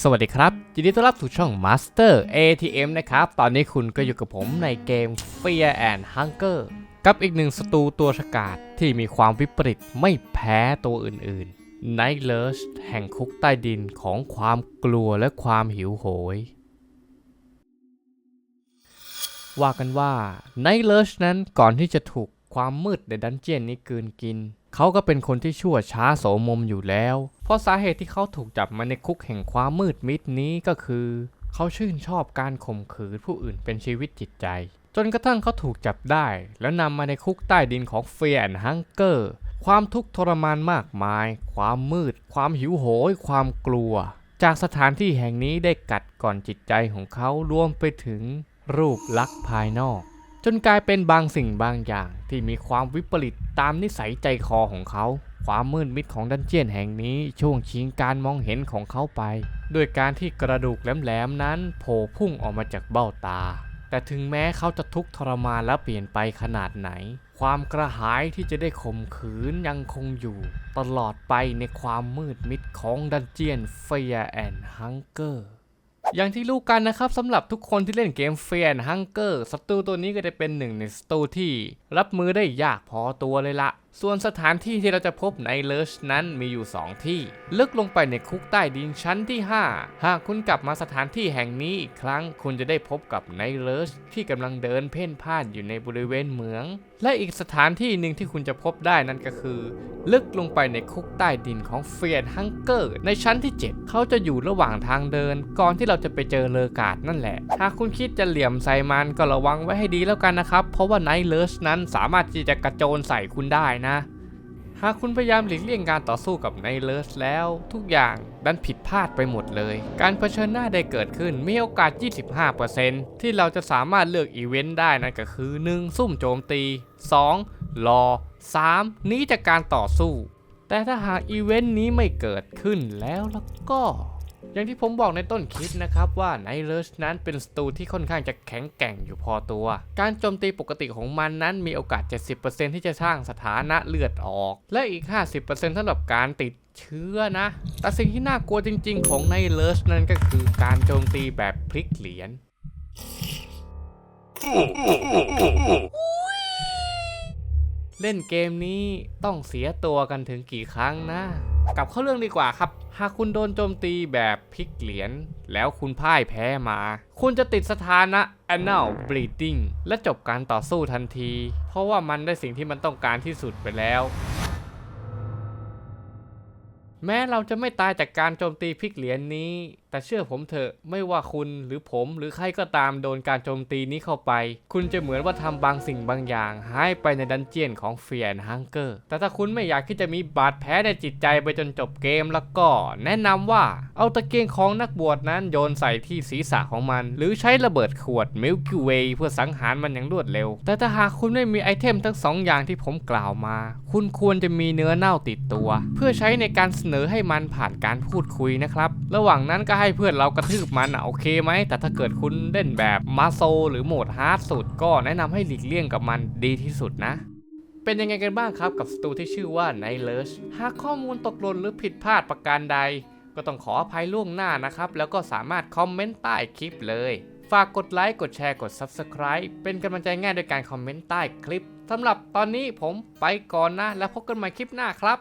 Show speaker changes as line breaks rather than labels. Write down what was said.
สวัสดีครับ ยินดีต้อนรับสู่ช่อง Master ATM นะครับ ตอนนี้คุณก็อยู่กับผมในเกม Fear and Hunger กับอีกหนึ่งสตูตัวฉกาจที่มีความวิปริตไม่แพ้ตัวอื่นๆ Night Lurch แห่งคุกใต้ดินของความกลัวและความหิวโหย ว่ากันว่า Night Lurch นั้นก่อนที่จะถูก ความมืดในดันเจียนนี้กืนกิน เขาก็เป็นคนที่ชั่วช้าโสมมอยู่แล้ว เพราะสาเหตุที่เขาถูกจับมาในคุกแห่งความมืดมิดนี้ก็คือ เขาชื่นชอบการข่มขืนผู้อื่นเป็นชีวิตจิตใจ จนกระทั่งเขาถูกจับได้ แล้วนำมาในคุกใต้ดินของ Fear and Hunger ความทุกข์ทรมานมากมาย ความมืด ความหิวโหย ความกลัว จากสถานที่แห่งนี้ได้กัดก่อนจิตใจของเขารวมไปถึงรูปลักษณ์ภายนอก จนกลายเป็นบางสิ่งบางอย่างที่มีความวิปริตตามนิสัยใจคอของเขา ความมืดมิดของดันเจียนแห่งนี้ช่วงชิงการมองเห็นของเขาไป ด้วยการที่กระดูกแหลมๆนั้นโผล่พุ่งออกมาจากเบ้าตา แต่ถึงแม้เขาจะทุกข์ทรมานและเปลี่ยนไปขนาดไหน ความกระหายที่จะได้ข่มขืนยังคงอยู่ ตลอดไปในความมืดมิดของดันเจียน Fear and Hunger อ อย่างที่รู้กันนะครับสำหรับทุกคนที่เล่นเกมเฟียนฮังเกอร์ศัตรูตัวนี้ก็จะเป็นหนึ่งในศัตรูที่รับมือได้ยากพอตัวเลยละ ส่วนสถานที่ที่เราจะพบในเลิชนั้นมีอยู่ 2 ที่ ลึกลงไปในคุกใต้ดินชั้นที่ 5 หากคุณกลับมาสถานที่แห่งนี้อีกครั้ง คุณจะได้พบกับในเลิชที่กำลังเดินเพ่นพ่านอยู่ในบริเวณเหมือง และอีกสถานที่หนึ่งที่คุณจะพบได้นั่นก็คือ ลึกลงไปในคุกใต้ดินของเฟียนฮังเกอร์ในชั้นที่ 7 เขาจะอยู่ระหว่างทางเดิน ก่อนที่เราจะไปเจอเลอกาดนั่นแหละหากคุณคิดจะเหลี่ยมใส่มันก็ระวังไว้ให้ดีแล้วกันนะครับเพราะว่าไนเลชนั้นสามารถที่จะกระโจนใส่คุณได้นะ หากคุณพยายามหลีกเลี่ยงการต่อสู้กับไนท์เลชแล้ว ทุกอย่างดันผิดพลาดไปหมดเลย การเผชิญหน้าได้เกิดขึ้นมีโอกาส 25%ที่เราจะสามารถเลือกอีเวนต์ได้นั่นก็คือ 1. ซุ่มโจมตี 2. รอ 3. หนีจากการต่อสู้ แต่ถ้าหากอีเวนต์นี้ไม่เกิดขึ้นแล้วแล้วก็ อย่างที่ผมบอกในต้นคลิปนะครับว่าไนเลิชนั้นเป็นสตูที่ค่อนข้างจะแข็งแกร่งอยู่พอตัว การโจมตีปกติของมันนั้นมีโอกาส 70%ที่จะสร้างสถานะเลือดออก และอีก 50%สำหรับการติดเชื้อนะ แต่สิ่งที่น่ากลัวจริงๆ ของไนเลิชนั้นก็คือการโจมตีแบบพลิกเหรียญเล่นเกมนี้ต้องเสียตัวกันถึงกี่ครั้งนะ กลับเข้าเรื่องดีกว่าครับ หากคุณโดนโจมตีแบบพลิกเหรียญแล้วคุณพ่ายแพ้มา คุณจะติดสถานะ anal bleeding และจบการต่อสู้ทันที เพราะว่ามันได้สิ่งที่มันต้องการที่สุดไปแล้ว แม้เราจะไม่ตายจากการโจมตีพลิกเหรียญนี้ แต่เชื่อผมเถอะไม่ว่าคุณหรือผมหรือใครก็ตามโดนการโจมตีนี้เข้าไป คุณจะเหมือนว่าทำบางสิ่งบางอย่างหายไปในดันเจียนของเฟียนฮังเกอร์แต่ถ้าคุณไม่อยากที่จะมีบาดแผลในจิตใจไปจนจบเกมแล้วก็แนะนำว่าเอาตะเกียงของนักบวชนั้นโยนใส่ที่ศีรษะของมัน หรือใช้ระเบิดขวดมิลคิวเวย์เพื่อสังหารมันอย่างรวดเร็ว แต่ถ้าหากคุณไม่มีไอเทมทั้งสองอย่างที่ผมกล่าวมา คุณควรจะมีเนื้อเน่าติดตัว เพื่อใช้ในการเสนอให้มันผ่านการพูดคุยนะครับ ระหว่างนั้นก็ใให้เพื่อนเรากระทืบมันอะโอเคไหม แต่ถ้าเกิดคุณเล่นแบบมาโซหรือโหมดฮาร์ดสุด ก็แนะนำให้หลีกเลี่ยงกับมันดีที่สุดนะเป็นยังไงกันบ้างครับกับสตูที่ชื่อว่า Night Lurch หากข้อมูลตกหล่นหรือผิดพลาดประการใด ก็ต้องขออภัยล่วงหน้านะครับ แล้วก็สามารถคอมเมนต์ใต้คลิปเลย ฝากกดไลค์ กดแชร์ กด Subscribe เป็นกำลังใจง่ายโดยการคอมเมนต์ใต้คลิปสำหรับตอนนี้ผมไปก่อนนะ แล้วพบกันใหม่คลิปหน้าครับ